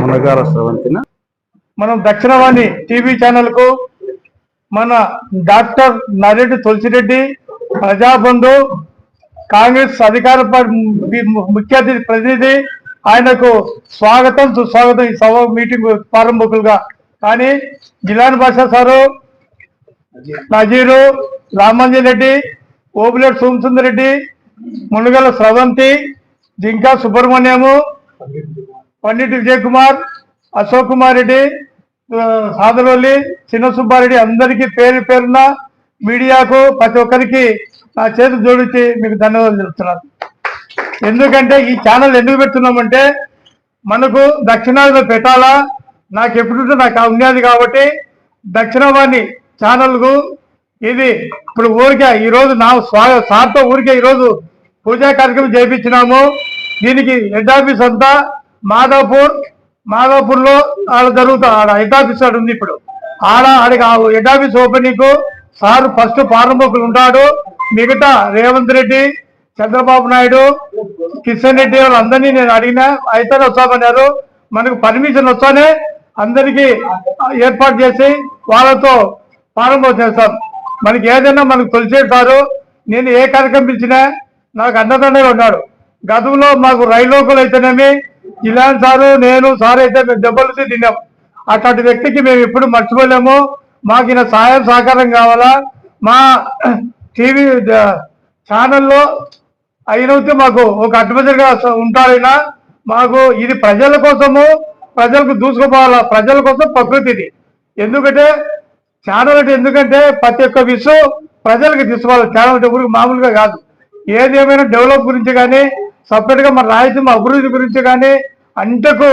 మునగార స్రవంతిన? మనం దక్షిణవాణి టీవీ ఛానల్కు మన డాక్టర్ నరెడ్డి తులసిరెడ్డి ప్రజాబంధు కాంగ్రెస్ అధికార పార్టీ ముఖ్య అతిథి ప్రతినిధి ఆయనకు స్వాగతం సుస్వాగతం ఈ సభ మీటింగ్ ప్రారంభకులుగా. కానీ జిలాని భాష సారు నజీరు రామంజన్ రెడ్డి ఓబులేట్ సోమసుందర్ రెడ్డి మునుగల స్రవంతి జింకా సుబ్రహ్మణ్యము పండిట్ విజయ్ కుమార్ అశోక్ కుమార్ రెడ్డి ఆ, చిన్న సుబ్బారెడ్డి అందరికీ పేరు పేరున మీడియాకు ప్రతి ఒక్కరికి నా చేతి జోడించి మీకు ధన్యవాదాలు చెప్తున్నాను ఎందుకంటే ఈ ఛానల్ ఎందుకు పెడుతున్నామంటే మనకు దక్షిణాదిలో పెట్టాలా నాకు ఎప్పుడు నాకు ఉన్నది కాబట్టి దక్షిణవాణి ఛానల్కు ఇది ఇప్పుడు ఊరికే ఈరోజు నా స్వాగ సార్తో ఊరికే ఈరోజు పూజా కార్యక్రమం చేయించినాము దీనికి హెడ్ ఆఫీస్ అంతా మాధవపూర్ మాదాపూర్లో ఆడ జరుగుతా ఆడ హెడ్ ఆఫీస్ ఆడ ఉంది ఇప్పుడు. ఆడ ఆడికి ఆ head office opening sir first ప్రారంభకులు ఉంటాడు. మిగతా రేవంత్ రెడ్డి చంద్రబాబు నాయుడు కిషన్ రెడ్డి వాళ్ళందరినీ నేను అడిగినా అయితే వస్తామన్నారు మనకు పర్మిషన్ వస్తానే అందరికీ ఏర్పాటు చేసి వాళ్ళతో ప్రారంభం చేస్తాం. మనకి ఏదైనా మనకు తొలిచేస్తారు నేను ఏ కార్యక్రమం పిలిచినా నాకు అన్నదండగా ఉన్నాడు గతంలో మాకు రైలోకులు అయితేనేమి ఇలాంటి సారు నేను సార్ అయితే మేము దెబ్బలు తిన్నాం. అట్లాంటి వ్యక్తికి మేము ఎప్పుడు మర్చిపోలేము. మాకు ఈయన సహాయం సహకారం కావాలా? మా టీవీ ఛానల్లో అయినవుతే మాకు ఒక అడ్వైజర్గా ఉంటారైనా మాకు ఇది ప్రజల కోసము ప్రజలకు దూసుకుపోవాలా? ప్రజల కోసం ప్రకృతిది. ఎందుకంటే ఛానల్ అంటే ఎందుకంటే ప్రతి ఒక్క విషయం ప్రజలకు తీసుకోవాలి. ఛానల్ అంటే మామూలుగా కాదు. ఏది ఏమైనా డెవలప్ గురించి కానీ సపరేట్గా మన రాయలసీమ అభివృద్ధి గురించి కానీ అంటకు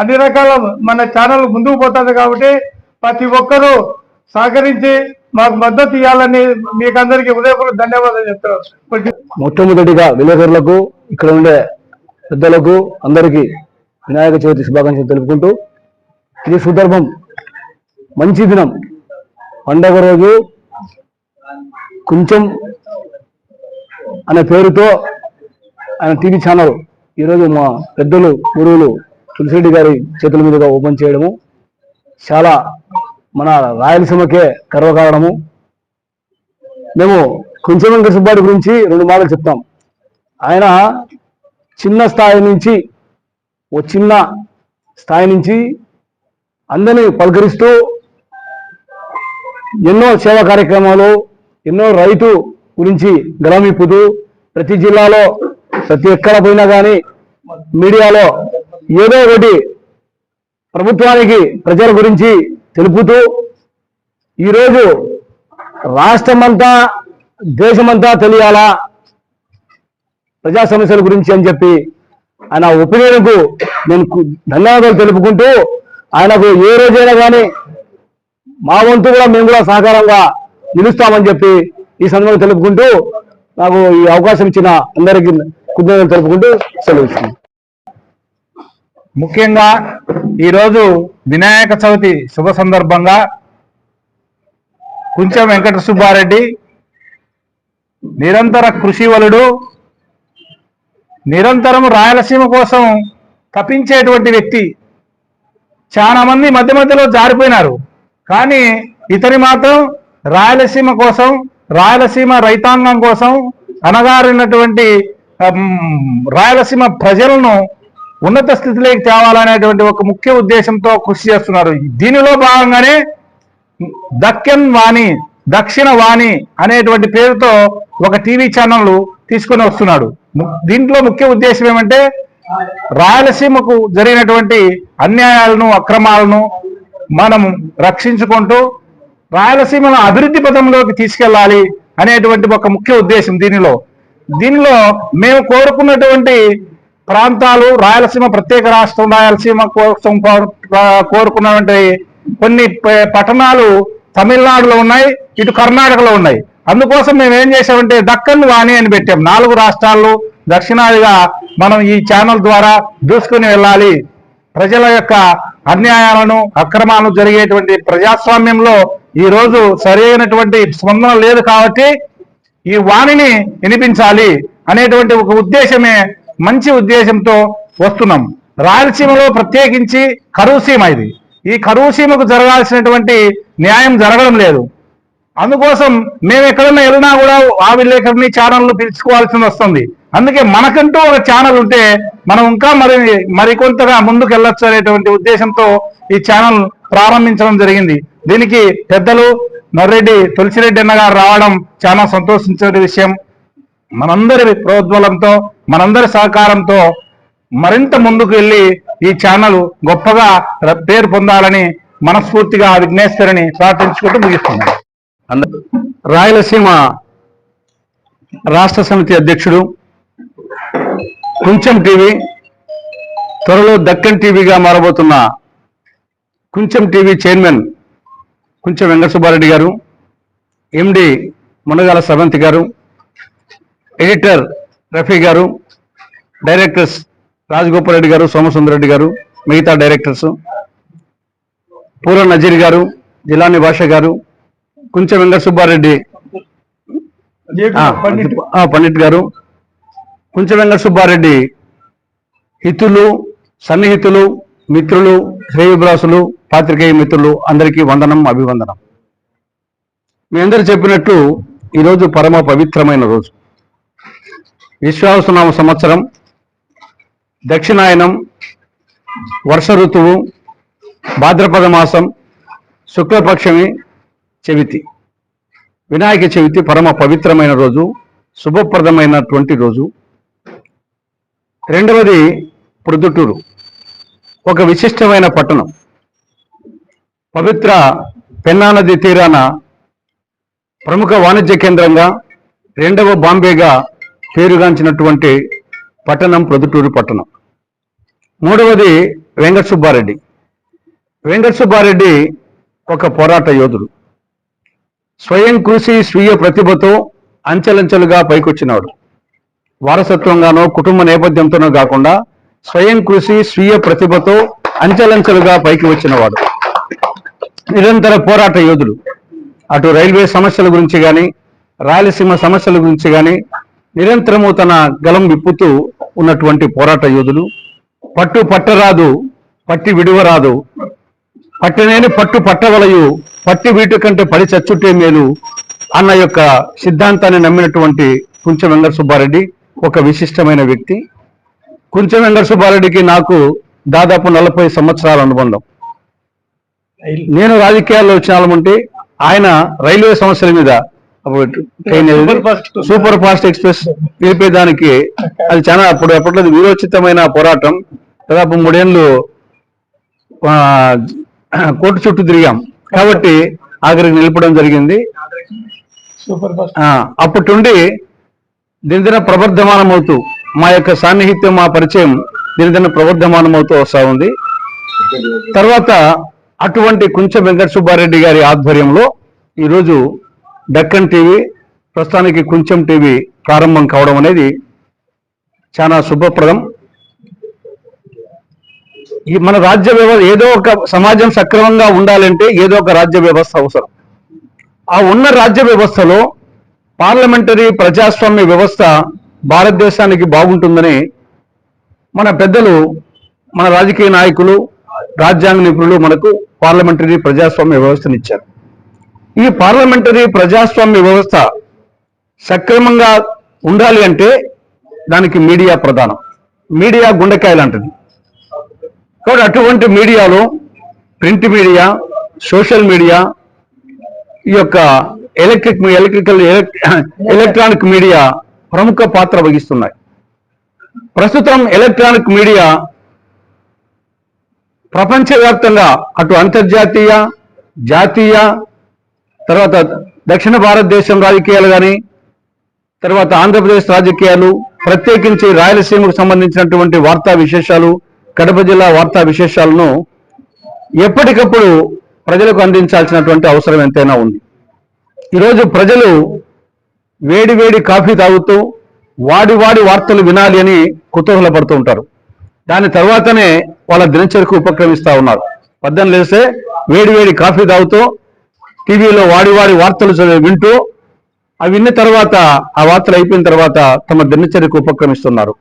అన్ని రకాల మన ఛానల్ ముందుకు పోతుంది కాబట్టి ప్రతి ఒక్కరూ సహకరించి మాకు మద్దతు ఇవ్వాలని మీకు అందరికీ ఉదయపూర్వక ధన్యవాదాలు చెప్తున్నారు మొట్టమొదటిగా విలేకరులకు ఇక్కడ ఉండే పెద్దలకు అందరికీ వినాయక చవితి శుభాకాంక్షలు తెలుపుకుంటూ. ఇది సుదర్భం మంచి దినం. పండగ రోజు కొంచెం అనే పేరుతో ఆయన టీవీ ఛానల్ ఈరోజు మా పెద్దలు గురువులు తులసిరెడ్డి గారి చేతుల మీదుగా ఓపెన్ చేయడము. చాలా మన రాయలసీమకే గర్వకారణము. మేము కొంచెం వెంకట సుబ్బారెడ్డి గురించి రెండు మాటలు చెప్తాం. ఆయన చిన్న స్థాయి నుంచి ఓ చిన్న స్థాయి నుంచి అందరినీ పలకరిస్తూ ఎన్నో సేవా కార్యక్రమాలు ఎన్నో రైతు గురించి గలమిప్పుతూ ప్రతి జిల్లాలో ప్రతి ఎక్కడ పోయినా కానీ మీడియాలో ఏదో ఒకటి ప్రభుత్వానికి ప్రజల గురించి తెలుపుతూ ఈరోజు రాష్ట్రమంతా దేశమంతా తెలియాలా ప్రజా సమస్యల గురించి అని చెప్పి ఆయన ఒపీనియన్కు నేను ధన్యవాదాలు తెలుపుకుంటూ ఆయనకు ఏ రోజైనా కానీ మా వంతు కూడా మేము కూడా సహకారంగా నిలుస్తామని చెప్పి ఈ సందర్భంగా తెలుపుకుంటూ నాకు ఈ అవకాశం ఇచ్చిన అందరికీ కృతజ్ఞతలు తెలుపుకుంటూ సెలవు ముఖ్యంగా ఈరోజు వినాయక చవితి శుభ సందర్భంగా కుంచెం వెంకట సుబ్బారెడ్డి నిరంతర కృషి వలుడు నిరంతరం రాయలసీమ కోసం తప్పించేటువంటి వ్యక్తి. చాలా మంది మధ్య మధ్యలో జారిపోయినారు. కానీ ఇతని మాత్రం రాయలసీమ కోసం రాయలసీమ రైతాంగం కోసం అనగారినటువంటి రాయలసీమ ప్రజలను ఉన్నత స్థితిలోకి తేవాలనేటువంటి ఒక ముఖ్య ఉద్దేశంతో కృషి చేస్తున్నారు. దీనిలో భాగంగానే దక్కన్ వాణి దక్షిణ వాణి అనేటువంటి పేరుతో ఒక టీవీ ఛానల్ తీసుకొని వస్తున్నాడు. దీంట్లో ముఖ్య ఉద్దేశం ఏమంటే రాయలసీమకు జరిగినటువంటి అన్యాయాలను అక్రమాలను మనం రక్షించుకుంటూ రాయలసీమను అభివృద్ధి పథంలోకి తీసుకెళ్ళాలి అనేటువంటి ఒక ముఖ్య ఉద్దేశం దీనిలో. దీనిలో మేము కోరుకున్నటువంటి ప్రాంతాలు రాయలసీమ ప్రత్యేక రాష్ట్రం రాయలసీమ కోసం కోరుకున్నటువంటి కొన్ని పట్టణాలు తమిళనాడులో ఉన్నాయి ఇటు కర్ణాటకలో ఉన్నాయి. అందుకోసం మేము ఏం చేసామంటే దక్కన్ వాణి అని పెట్టాం. నాలుగు రాష్ట్రాల్లో దక్షిణాదిగా మనం ఈ ఛానల్ ద్వారా దూసుకుని వెళ్ళాలి. ప్రజల యొక్క అన్యాయాలను అక్రమాలను జరిగేటువంటి ప్రజాస్వామ్యంలో ఈ రోజు సరైనటువంటి స్పందన లేదు కాబట్టి ఈ వాణిని వినిపించాలి అనేటువంటి ఒక ఉద్దేశమే మంచి ఉద్దేశంతో వస్తున్నాం. రాయలసీమలో ప్రత్యేకించి కరువు సీమ ఇది. ఈ కరువు సీమకు జరగాల్సినటువంటి న్యాయం జరగడం లేదు. అందుకోసం మేము ఎక్కడన్నా వెళ్ళినా కూడా ఆ విలేకరిని ఛానల్ను పిలుచుకోవాల్సి వస్తుంది. అందుకే మనకంటూ ఒక ఛానల్ ఉంటే మనం ఇంకా మరి మరికొంతగా ముందుకు వెళ్ళొచ్చు అనేటువంటి ఉద్దేశంతో ఈ ఛానల్ ప్రారంభించడం జరిగింది. దీనికి పెద్దలు నర్రెడ్డి తులసిరెడ్డి అన్న గారు రావడం చాలా సంతోషించే విషయం. మనందరి ప్రోద్బలంతో మనందరి సహకారంతో మరింత ముందుకు వెళ్ళి ఈ ఛానల్ గొప్పగా పేరు పొందాలని మనస్ఫూర్తిగా విఘ్నేశ్వరిని ప్రార్థించుకుంటూ ముగిస్తున్నాను రాయలసీమ రాష్ట్ర సమితి అధ్యక్షుడు కుంచెం టీవీ త్వరలో దక్కన్ టీవీగా మారబోతున్న Kuncham TV chairman Kuncham Venkata Subbareddy garu MD Munagala Savanthi గారు ఎడిటర్ రఫీ గారు డైరెక్టర్స్ రాజగోపాల్ రెడ్డి గారు సోమసుందరెడ్డి గారు మిగతా డైరెక్టర్స్ పూర్వ నజీర్ గారు జిలాని భాష గారు కుంచెం వెంకట సుబ్బారెడ్డి జేపీ ఆ, పండిట్? ఆ, పండిట్ గారు కుంచె వెంకట సుబ్బారెడ్డి హితులు సన్నిహితులు మిత్రులు శ్రేయభిలాసులు పాత్రికేయ మిత్రులు అందరికీ వందనం అభివందనం. మీ అందరు చెప్పినట్టు ఈరోజు పరమ పవిత్రమైన రోజు. విశ్వాసనామ సంవత్సరం దక్షిణాయనం వర్ష ఋతువు భాద్రపద మాసం శుక్లపక్షమి చవితి. వినాయక చవితి పరమ పవిత్రమైన రోజు శుభప్రదమైనటువంటి రోజు. రెండవది ప్రొద్దుటూరు ఒక విశిష్టమైన పట్టణం. పవిత్ర పెన్నానది తీరాన ప్రముఖ వాణిజ్య కేంద్రంగా రెండవ బాంబేగా పేరుగాంచినటువంటి పట్టణం ప్రొద్దుటూరు పట్టణం. మూడవది వెంకట సుబ్బారెడ్డి వెంకట సుబ్బారెడ్డి ఒక పోరాట యోధుడు. స్వయం కృషి స్వీయ ప్రతిభతో అంచెలంచెలుగా పైకొచ్చినాడు. వారసత్వంగానో కుటుంబ నేపథ్యంతోనో కాకుండా స్వయం కృషి స్వీయ ప్రతిభతో అంచెలంచెలుగా పైకి వచ్చినవాడు. నిరంతర పోరాట యోధుడు. అటు రైల్వే సమస్యల గురించి కానీ రాయలసీమ సమస్యల గురించి కానీ నిరంతరము తన గలం విప్పుతూ ఉన్నటువంటి పోరాట యోధుడు. పట్టు పట్టరాదు పట్టి విడువరాదు. పట్టనేని పట్టు పట్టవలయు పట్టి వీటి కంటే పడి చచ్చుటే మేలు అన్న యొక్క సిద్ధాంతాన్ని నమ్మినటువంటి కుంచెం వెంకట సుబ్బారెడ్డి ఒక విశిష్టమైన వ్యక్తి. కుంచెం వెంకట సుబ్బారెడ్డికి నాకు దాదాపు నలభై సంవత్సరాల అనుబంధం. నేను రాజకీయాల్లో వచ్చిన ఉంటే ఆయన రైల్వే సమస్యల మీద train? Super fast. Super fast express నిలిపేదానికి అది చాలా అప్పుడు అప్పట్లో వీరోచితమైన పోరాటం. దాదాపు మూడేళ్ళు కోర్టు చుట్టూ తిరిగాం. కాబట్టి ఆఖరికి నిలపడం జరిగింది. అప్పటి నుండి దినదిన ప్రవర్ధమానమవుతూ మా యొక్క సాన్నిహిత్యం మా పరిచయం దినదిన ప్రవర్ధమానమవుతూ అవుతూ ఉంది. తర్వాత అటువంటి కుంచె వెంకట సుబ్బారెడ్డి గారి ఆధ్వర్యంలో ఈరోజు డక్కన్ టీవీ ప్రస్తుతానికి కుంచెం టీవీ ప్రారంభం కావడం అనేది చాలా శుభప్రదం. ఈ మన రాజ్య వ్యవస్థ ఏదో ఒక సమాజం సక్రమంగా ఉండాలంటే ఏదో ఒక రాజ్య వ్యవస్థ అవసరం. ఆ ఉన్న రాజ్య వ్యవస్థలో పార్లమెంటరీ ప్రజాస్వామ్య వ్యవస్థ భారతదేశానికి బాగుంటుందని మన పెద్దలు మన రాజకీయ నాయకులు రాజ్యాంగ నిపుణులు మనకు పార్లమెంటరీ ప్రజాస్వామ్య వ్యవస్థనిచ్చారు. ఈ పార్లమెంటరీ ప్రజాస్వామ్య వ్యవస్థ సక్రమంగా ఉండాలి అంటే దానికి మీడియా ప్రధానం. మీడియా గుండెకాయ లాంటిది. కాబట్టి అటువంటి మీడియాలో ప్రింట్ మీడియా సోషల్ మీడియా ఈ యొక్క ఎలక్ట్రిక్ ఎలక్ట్రికల్ ఎలక్ట్రానిక్ మీడియా ప్రముఖ పాత్ర వహిస్తున్నాయి. ప్రస్తుతం ఎలక్ట్రానిక్ మీడియా ప్రపంచవ్యాప్తంగా అటు అంతర్జాతీయ జాతీయ తర్వాత దక్షిణ భారతదేశం రాజకీయాలు కానీ తర్వాత ఆంధ్రప్రదేశ్ రాజకీయాలు ప్రత్యేకించి రాయలసీమకు సంబంధించినటువంటి వార్తా విశేషాలు కడప జిల్లా వార్తా విశేషాలను ఎప్పటికప్పుడు ప్రజలకు అందించాల్సినటువంటి అవసరం ఎంతైనా ఉంది. ఈరోజు ప్రజలు వేడి వేడి కాఫీ తాగుతూ వాడి వాడి వార్తలు వినాలి అని కుతూహలపడుతూ ఉంటారు. దాని తర్వాతనే వాళ్ళ దినచర్యకు ఉపక్రమిస్తూ ఉన్నారు. పద్దెం లేస్తే వేడి వేడి కాఫీ తాగుతూ టీవీలో వాడి వాడి వార్తలు చదివి వింటూ అవి విన్న తర్వాత ఆ వార్తలు అయిపోయిన తర్వాత తమ దినచర్యకు ఉపక్రమిస్తున్నారు.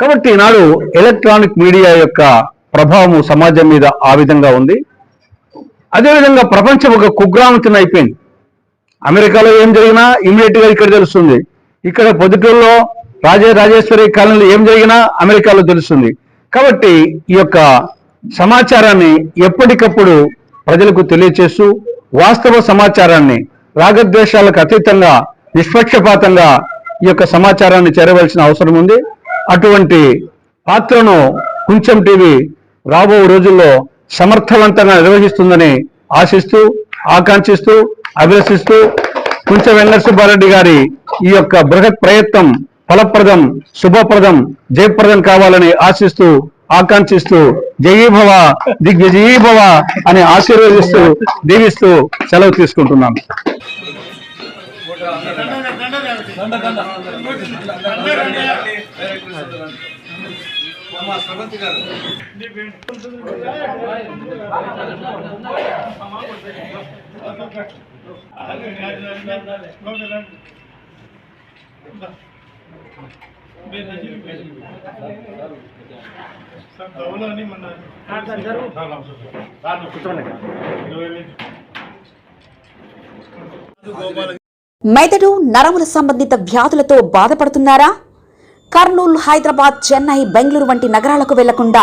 కాబట్టి ఈనాడు ఎలక్ట్రానిక్ మీడియా యొక్క ప్రభావము సమాజం మీద ఆ విధంగా ఉంది. అదేవిధంగా ప్రపంచం ఒక కుగ్రామం కింద అయిపోయింది. అమెరికాలో ఏం జరిగినా ఇమీడియట్గా ఇక్కడ తెలుస్తుంది. ఇక్కడ పొద్దుటూరులో రాజే రాజేశ్వరి కాలనీలో ఏం జరిగినా అమెరికాలో తెలుస్తుంది. కాబట్టి ఈ యొక్క సమాచారాన్ని ఎప్పటికప్పుడు ప్రజలకు తెలియచేస్తూ వాస్తవ సమాచారాన్ని రాగద్వేషాలకు అతీతంగా నిష్పక్షపాతంగా ఈ యొక్క సమాచారాన్ని చేరవలసిన అవసరం ఉంది. అటువంటి పాత్రను కొంచెం టీవీ రాబో రోజుల్లో సమర్థవంతంగా నిర్వహిస్తుందని ఆశిస్తూ ఆకాంక్షిస్తూ అభిలషిస్తూ కుంచె వెంకట సుబ్బారెడ్డి గారి ఈ యొక్క బృహత్ ప్రయత్నం ఫలప్రదం శుభప్రదం జయప్రదం కావాలని ఆశిస్తూ ఆకాంక్షిస్తూ జయీభవ దిగ్విజయీభవ అని ఆశీర్వదిస్తూ దీవిస్తూ సెలవు తీసుకుంటున్నాను మెదడు నరముల సంబంధిత వ్యాధులతో బాధపడుతున్నారా? కర్నూలు హైదరాబాద్ చెన్నై బెంగళూరు వంటి నగరాలకు వెళ్ళకుండా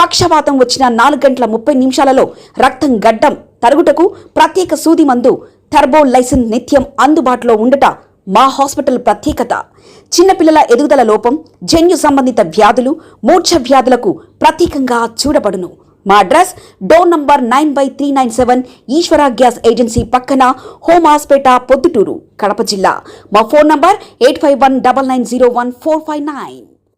పక్షవాతం వచ్చిన నాలుగు గంటల ముప్పై నిమిషాలలో రక్తం గడ్డం తరుగుటకు ప్రత్యేక సూది మందు థర్బోలైసిన్ నిత్యం అందుబాటులో ఉండట మా హాస్పిటల్ ప్రత్యేకత. చిన్నపిల్లల ఎదుగుదల లోపం జన్యు సంబంధిత వ్యాధులు మూర్ఛ వ్యాధులకు ప్రత్యేకంగా చూడబడును. మా address door number nine by three nine seven Eshwara gas agency పక్కన హోమ్ హాస్పేట పొద్దుటూరు కడప జిల్లా. మా phone number eight five one double nine zero one four five nine